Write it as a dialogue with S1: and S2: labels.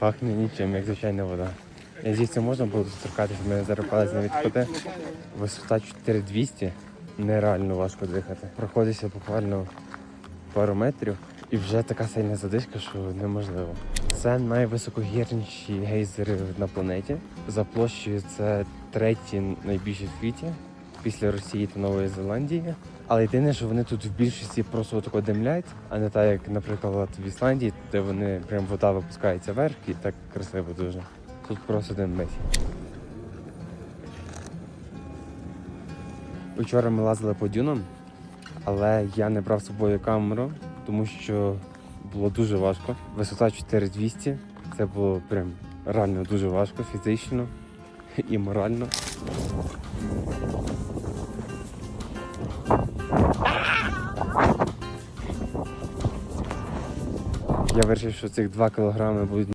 S1: Пахне нічим, як звичайна вода. Я звідси можна було доторкатися, мене зараз палець не. Висота 4200, нереально важко дихати. Проходиться буквально пару метрів і вже така сильна задишка, що неможливо. Це найвисокогірніші гейзери на планеті. За площею це треті найбільші в світі після Росії та Нової Зеландії. Але єдине, що вони тут в більшості просто отако димлять, а не так, як, наприклад, в Ісландії, де вони прям вода випускається вверх і так красиво дуже. Тут просто димить. Учора ми лазили по дюнам, але я не брав з собою камеру, тому що було дуже важко. Висота 4200. Це було прям реально дуже важко фізично і морально. Я вирішив, що цих 2 кілограми будуть